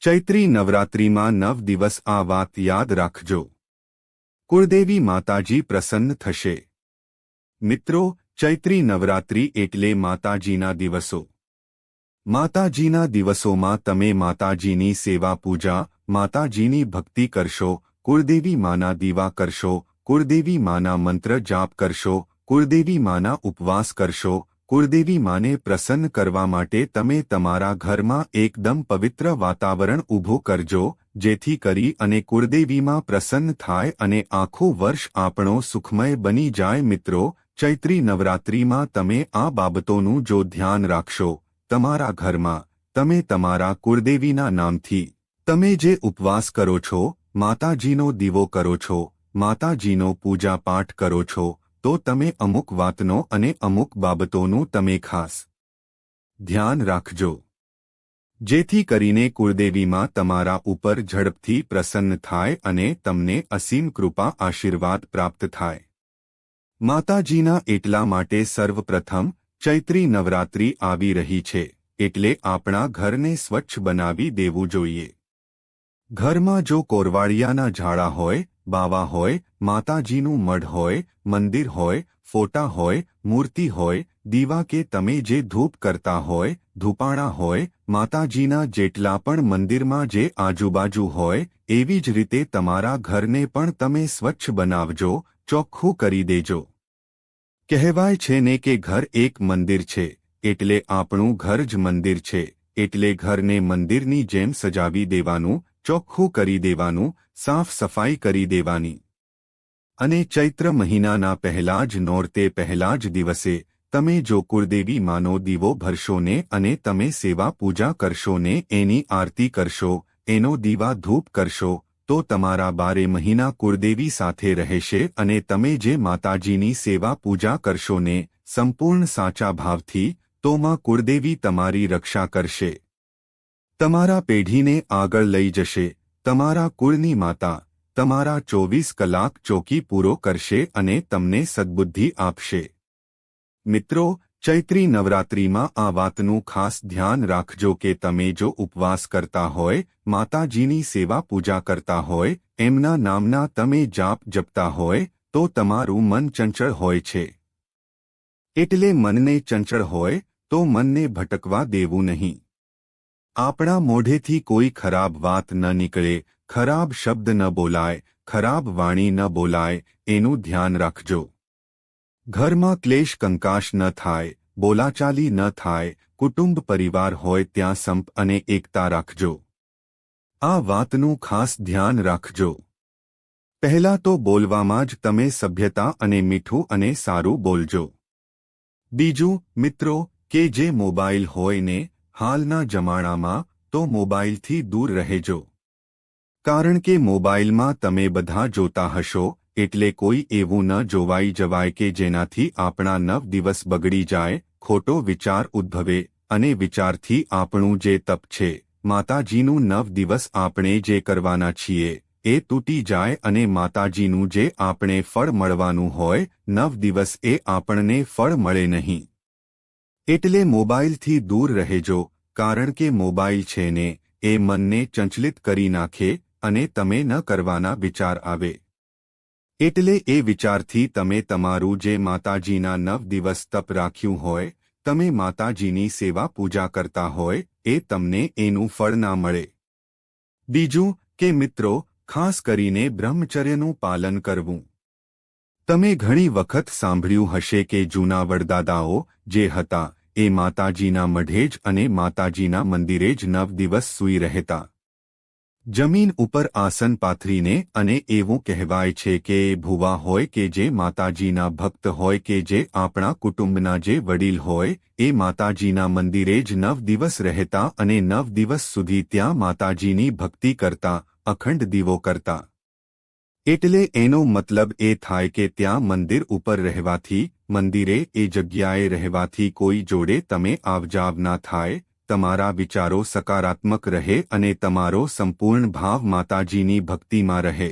ચૈત્રી નવરાત્રિમાં નવ દિવસ આ વાત યાદ રાખજો. કુળદેવી માતાજી પ્રસન્ન થશે. મિત્રો, ચૈત્રી નવરાત્રિ એટલે માતાજીના દિવસો. માતાજીના દિવસોમાં તમે માતાજીની સેવા પૂજા, માતાજીની ભક્તિ કરશો, કુળદેવી માના દીવા કરશો, કુળદેવી માના મંત્ર જાપ કરશો, કુળદેવી માના ઉપવાસ કરશો કુળદેવી માને પ્રસન્ન કરવા માટે તમે તમારા ઘરમાં એકદમ પવિત્ર વાતાવરણ ઊભું કરજો, જેથી કરી અને કુળદેવીમાં પ્રસન્ન થાય અને આખું વર્ષ આપણો સુખમય બની જાય. મિત્રો, ચૈત્રી નવરાત્રિમાં તમે આ બાબતોનું જો ધ્યાન રાખશો, તમારા ઘરમાં, તમે તમારા કુળદેવીના નામથી, તમે જે ઉપવાસ કરો છો, માતાજીનો દીવો કરો છો, માતાજીનો પૂજાપાઠ કરો છો તો તમે અમુક વાતનો અને અમુક બાબતોનું તમે ખાસ ધ્યાન રાખજો. જેથી કરીને કુળદેવીમાં તમારા ઉપર ઝડપથી પ્રસન્ન થાય અને તમને અસીમ કૃપા આશીર્વાદ પ્રાપ્ત થાય. માતાજીના એટલા માટે સર્વપ્રથમ ચૈત્રી નવરાત્રિ આવી રહી છે, એટલે આપણા ઘરને સ્વચ્છ બનાવી દેવું જોઈએ. ઘરમાં જો કોરવાળિયાના ઝાડા હોય બાવા હોય, માતાજીનું મઢ હોય, મંદિર હોય, ફોટા હોય, મૂર્તિ હોય, દીવા કે તમે જે ધૂપ કરતા હોય, ધૂપાણા હોય, માતાજીના જેટલા પણ મંદિરમાં જે આજુબાજુ હોય, એવી જ રીતે તમારા ઘરને પણ તમે સ્વચ્છ બનાવજો, ચોખ્ખું કરી દેજો. કહેવાય છે ને કે ઘર એક મંદિર છે, એટલે આપણું ઘર જ મંદિર છે, એટલે ઘરને મંદિરની જેમ સજાવી દેવાનું ચોખ્ખું કરી દેવાનું, સાફ સફાઈ કરી દેવાની. અને ચૈત્ર મહિનાના પહેલા જ નોરતે પહેલા જ દિવસે, તમે જો કુળદેવી માનો દીવો ભરશો ને અને તમે સેવા પૂજા કરશો ને એની આરતી કરશો, એનો દીવા ધૂપ કરશો, તો તમારા બારે મહિના કુળદેવી સાથે રહેશે અને તમે જે માતાજીની સેવા પૂજા કરશો ને સંપૂર્ણ સાચા ભાવથી તો માં કુળદેવી તમારી રક્ષા કરશે. તમારા પેઢીને આગળ લઈ જશે, તમારા કુળની માતા, તમારા ચોવીસ કલાક ચોકી પૂરો કરશે અને તમને સદબુદ્ધિ આપશે. મિત્રો, ચૈત્રી નવરાત્રિમાં આ વાતનું ખાસ ધ્યાન રાખજો કે તમે જો ઉપવાસ કરતા હોય, માતાજીની સેવા પૂજા કરતા હોય, એમના નામના તમે જાપ જપતા હોય, તો તમારું મન ચંચળ હોય છે. એટલે મનને ચંચળ હોય, તો મનને ભટકવા દેવું નહીં. આપણા મોઢેથી કોઈ ખરાબ વાત ન નીકળે, ખરાબ શબ્દ ન બોલાય, ખરાબ વાણી ન બોલાય, એનું ધ્યાન રાખજો. ઘરમાં ક્લેશ કંકાશ ન થાય, બોલાચાલી ન થાય, કુટુંબ પરિવાર હોય ત્યાં સંપ અને એકતા રાખજો. આ વાતનું ખાસ ધ્યાન રાખજો. પહેલા તો બોલવામાં જ તમે સભ્યતા અને મીઠું અને સારું બોલજો. બીજું, મિત્રો, કે જે મોબાઈલ હોય ને હાલના જમાનામાં તો મોબાઈલથી દૂર રહેજો. કારણ કે મોબાઈલમાં તમે બધા જોતા હશો, એટલે કોઈ એવું ન જોવાઈ જવાય કે જેનાથી આપણા નવ દિવસ બગડી જાય, ખોટો વિચાર ઉદ્ભવે, અને વિચારથી આપણું જે તપ છે, માતાજીનું નવ દિવસ આપણે જે કરવાના છીએ, એ તૂટી જાય અને માતાજીનું જે આપણે ફળ મળવાનું હોય, નવ દિવસ એ આપણને ફળ મળે નહીં. એટલે મોબાઈલથી દૂર રહેજો, કારણ કે મોબાઈલ છે ને, એ મનને ચંચલિત કરી નાખે અને તમે ન કરવાના વિચાર આવે. એટલે એ વિચારથી તમે તમારું જે માતાજીના નવ દિવસ તપ રાખ્યું હોય, તમે માતાજીની સેવા પૂજા કરતા હોય, એ તમને એનું ફળ ના મળે. બીજું કે મિત્રો, ખાસ કરીને બ્રહ્મચર્યનું પાલન કરવું. તમે ઘણી વખત સાંભળ્યું હશે કે જૂના વડદાદાઓ જે હતા એ માતાજીના મઢે જ અને માતાજીના મંદિરે જ નવ દિવસ સૂઈ રહેતા. જમીન ઉપર આસન પાથરીને અને એવું કહેવાય છે કે એ ભુવા હોય કે જે માતાજીના ભક્ત હોય કે જે આપણા કુટુંબના જે વડીલ હોય, એ માતાજીના મંદિરે જ નવ દિવસ રહેતા અને નવ દિવસ સુધી ત્યાં માતાજીની ભક્તિ કરતા, અખંડ દીવો કરતા. એટલે એનો મતલબ એ થાય કે ત્યાં મંદિર ઉપર રહેવાથી મંદિરે એ જગ્યાએ રહેવાથી કોઈ જોડે તમે આવજાવ ના થાય, તમારા વિચારો સકારાત્મક રહે અને તમારો સંપૂર્ણ ભાવ માતાજીની ભક્તિમાં રહે.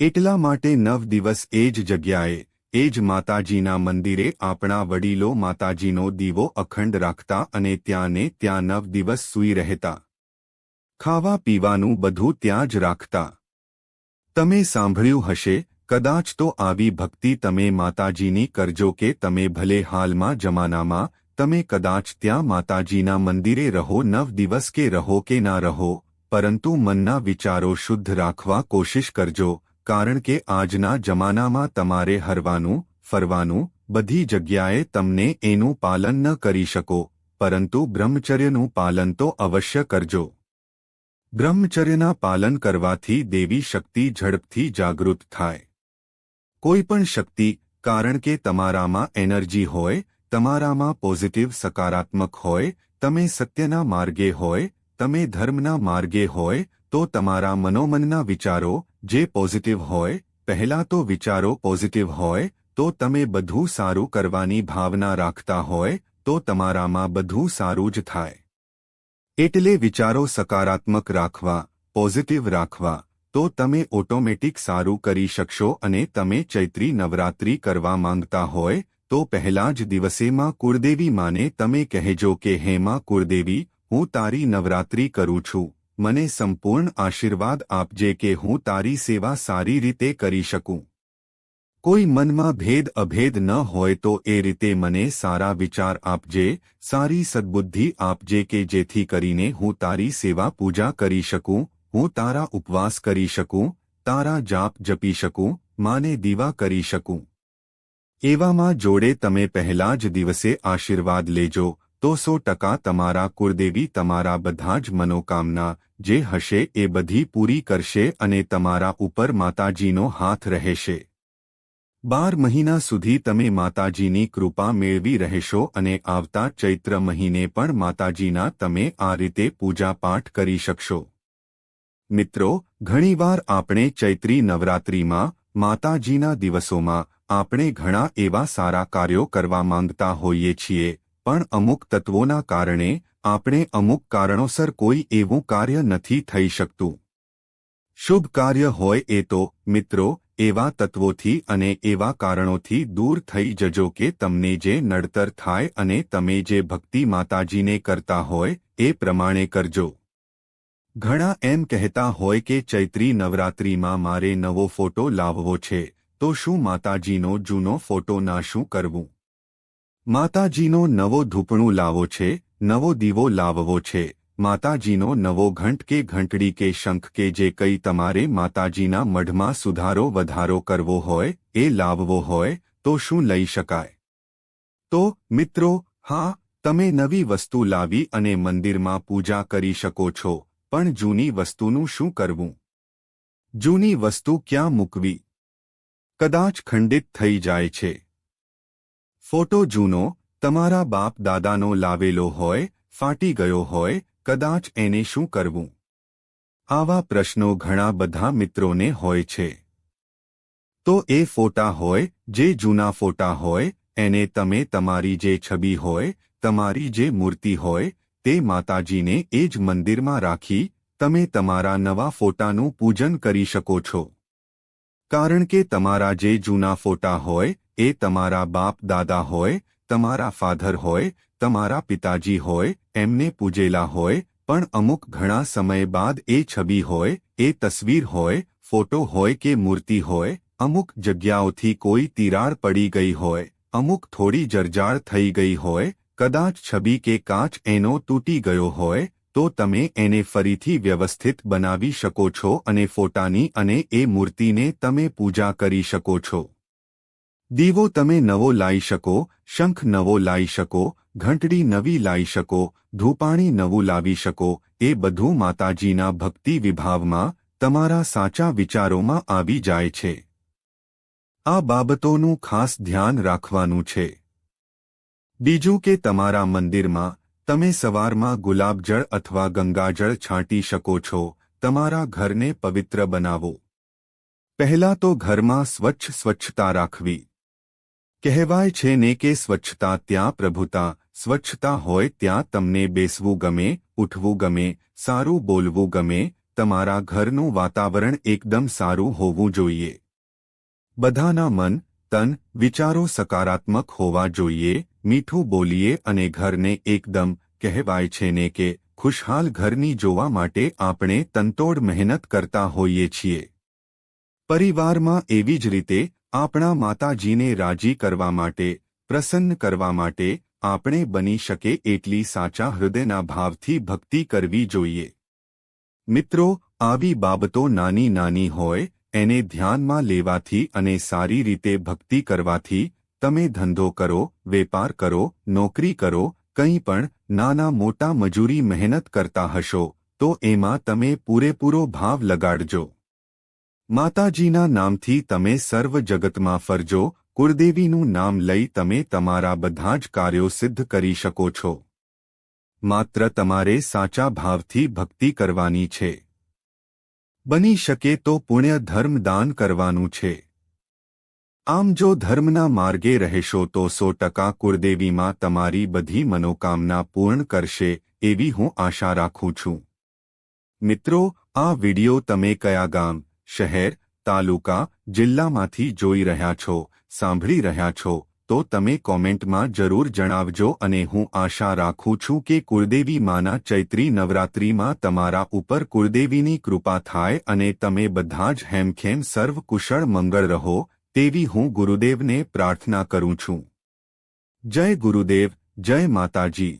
એટલા માટે નવ દિવસ એ જ જગ્યાએ, એ જ માતાજીના મંદિરે આપણા વડીલો માતાજીનો દીવો અખંડ રાખતા અને ત્યાંને ત્યાં નવ દિવસ સૂઈ રહેતા. ખાવા પીવાનું બધું ત્યાં જ રાખતા. તમે સાંભળ્યું હશે કદાચ તો આવી ભક્તિ તમે માતાજીની કરજો કે તમે ભલે હાલમાં જમાનામાં, તમે કદાચ ત્યાં માતાજીના મંદિરે રહો, નવ દિવસ કે રહો કે ના રહો, પરંતુ મનના વિચારો શુદ્ધ રાખવા કોશિશ કરજો, કારણ કે આજના જમાનામાં તમારે હરવાનું, ફરવાનું, બધી જગ્યાએ તમને એનું પાલન ન કરી શકો, પરંતુ બ્રહ્મચર્યનું પાલન તો અવશ્ય કરજો. બ્રહ્મચર્યના પાલન કરવાથી દેવી શક્તિ ઝડપથી જાગૃત થાય. કોઈ પણ શક્તિ, કારણ કે તમારામાં એનર્જી હોય, તમારામાં પોઝિટિવ, સકારાત્મક હોય, તમે સત્યના માર્ગે હોય, તમે ધર્મના માર્ગે હોય, તો તમારા મનોમનના વિચારો જે પોઝિટિવ હોય, પહેલા તો વિચારો પોઝિટિવ હોય, તો તમે બધું સારું કરવાની ભાવના રાખતા હોય, તો તમારામાં બધું સારું જ થાય. એટલે વિચારો સકારાત્મક રાખવા, પોઝિટિવ રાખવા. તો તમે ઓટોમેટિક સારું કરી શકશો અને તમે ચૈત્રી નવરાત્રી કરવા માંગતા હોય, તો પહેલા જ દિવસેમાં કુળદેવી માને તમે કહેજો કે હેમા કુળદેવી, હું તારી નવરાત્રી કરું છું. મને સંપૂર્ણ આશીર્વાદ આપજે કે હું તારી સેવા સારી રીતે કરી શકું. કોઈ મનમાં ભેદ અભેદ ન હોય તો એ રીતે મને સારા વિચાર આપજે, સારી સદબુદ્ધિ આપજે કે જેથી કરીને હું તારી સેવા પૂજા કરી શકું હું તારા ઉપવાસ કરી શકું, તારા જાપ જપી શકું, માને દીવા કરી શકું. એવામાં જોડે તમે પહેલા જ દિવસે આશીર્વાદ લેજો, તો સો ટકા તમારા કુળદેવી તમારા બધા જ મનોકામના જે હશે એ બધી પૂરી કરશે અને તમારા ઉપર માતાજીનો હાથ રહેશે. બાર મહિના સુધી તમે માતાજીની કૃપા મેળવી રહેશો અને આવતા ચૈત્ર મહિને પણ માતાજીના તમે આ રીતે પૂજાપાઠ કરી શકશો. મિત્રો, ઘણીવાર આપણે ચૈત્રી નવરાત્રિમાં, માતાજીના દિવસોમાં, આપણે ઘણા એવા સારા કાર્યો કરવા માંગતા હોઈએ છીએ, પણ અમુક તત્વોના કારણે, આપણે અમુક કારણોસર કોઈ એવું કાર્ય નથી થઈ શકતું. શુભ કાર્ય હોય એ તો, મિત્રો, એવા તત્વોથી અને એવા કારણોથી દૂર થઈ જજો કે તમને જે નડતર થાય અને તમે જે ભક્તિ માતાજીને કરતા હોય, એ પ્રમાણે કરજો. ઘણા એમ કહેતા હોય કે ચૈત્રી નવરાત્રિમાં મારે નવો ફોટો લાવવો છે, તો શું માતાજીનો જૂનો ફોટો ના શું કરવું? માતાજીનો નવો ધૂપણું લાવો છે, નવો દીવો લાવવો છે, માતાજીનો નવો ઘંટ કે ઘંટડી કે શંખ કે જે કંઈ તમારે માતાજીના મઢમાં સુધારો વધારો કરવો હોય, એ લાવવો હોય, તો શું લઈ શકાય? તો, મિત્રો, હા, તમે નવી વસ્તુ લાવી અને મંદિરમાં પૂજા કરી શકો છો પણ જૂની વસ્તુનું શું કરવું? જૂની વસ્તુ ક્યાં મૂકવી? કદાચ ખંડિત થઈ જાય છે. ફોટો જૂનો, તમારા બાપ દાદાનો લાવેલો હોય, ફાટી ગયો હોય, કદાચ એને શું કરવું? આવા પ્રશ્નો ઘણા બધા મિત્રોને હોય છે. તો એ ફોટા હોય, જે જૂના ફોટા હોય, એને તમે તમારી જે છબી હોય, તમારી જે મૂર્તિ હોય તે માતાજીને એ જ મંદિરમાં રાખી, તમે તમારા નવા ફોટાનું પૂજન કરી શકો છો. કારણ કે તમારા જે જૂના ફોટા હોય, એ તમારા બાપ દાદા હોય, તમારા ફાધર હોય, તમારા પિતાજી હોય, એમને પૂજેલા હોય, પણ અમુક ઘણા સમય બાદ એ છબી હોય, એ તસવીર હોય, ફોટો હોય કે મૂર્તિ હોય, અમુક જગ્યાઓથી કોઈ તિરાડ પડી ગઈ હોય, અમુક થોડી જરજાળ થઈ ગઈ હોય કદાચ છબી કે કાચ એનો તૂટી ગયો હોય, તો તમે એને ફરીથી વ્યવસ્થિત બનાવી શકો છો અને ફોટાની અને એ મૂર્તિને તમે પૂજા કરી શકો છો. દીવો તમે નવો લાવી શકો, શંખ નવો લાવી શકો, ઘંટડી નવી લાવી શકો, ધૂપાણી નવું લાવી શકો, એ બધું માતાજીના ભક્તિ વિભાવમાં તમારા સાચા વિચારોમાં આવી જાય છે. આ બાબતોનું ખાસ ધ્યાન રાખવાનું છે. બીજું કે તમારા મંદિરમાં, તમે સવારમાં ગુલાબજળ અથવા ગંગાજળ છાંટી શકો છો, તમારા ઘરને પવિત્ર બનાવો. પહેલા તો ઘરમાં સ્વચ્છ સ્વચ્છતા રાખવી. કહેવાય છે ને કે સ્વચ્છતા ત્યાં પ્રભુતા, સ્વચ્છતા હોય ત્યાં તમને બેસવું ગમે, ઉઠવું ગમે, સારું બોલવું ગમે, તમારા ઘરનું વાતાવરણ એકદમ સારું હોવું જોઈએ. બધાના મન તન વિચારો સકારાત્મક હોવા જોઈએ, મીઠું બોલીએ અને ઘરને એકદમ કહેવાય છે ને કે ખુશહાલ ઘરની જોવા માટે આપણે તંતોડ મહેનત કરતા હોઈએ છીએ. પરિવારમાં એવી જ રીતે આપણા માતાજીને રાજી કરવા માટે, પ્રસન્ન કરવા માટે આપણે બની શકે એટલી સાચા હૃદયના ભાવથી ભક્તિ કરવી જોઈએ. મિત્રો, આવી બાબતો નાની નાની હોય એને ધ્યાનમાં લેવાથી અને સારી રીતે ભક્તિ કરવાથી, તમે ધંધો કરો, વેપાર કરો, નોકરી કરો, કંઈ પણ નાના મોટા મજૂરી મહેનત કરતા હશો, તો એમાં તમે પૂરેપૂરો ભાવ લગાડજો. માતાજીના નામથી તમે સર્વ જગતમાં ફરજો, કુળદેવીનું નામ લઈ તમે તમારા બધા જ કાર્યો સિદ્ધ કરી શકો છો. માત્ર તમારે સાચા ભાવથી ભક્તિ કરવાની છે. બની શકે તો પુણ્ય ધર્મ દાન કરવાનું છે. આમ જો ધર્મના માર્ગે રહેશો તો સો ટકા કુળદેવીમાં તમારી બધી મનોકામના પૂર્ણ કરશે, એવી હું આશા રાખું છું. મિત્રો, આ વિડિયો તમે કયા ગામ, શહેર, તાલુકા, જિલ્લામાંથી જોઈ રહ્યા છો, સાંભળી રહ્યા છો તો તમે કોમેન્ટમાં જરૂર જણાવજો અને હું આશા રાખું છું કે કુળદેવી માના ચૈત્રી નવરાત્રિમાં તમારા ઉપર કુળદેવીની કૃપા થાય અને તમે બધા જ હેમખેમ સર્વ કુશળ મંગળ રહો, તેવી હું ગુરુદેવને પ્રાર્થના કરું છું. જય ગુરુદેવ, જય માતાજી.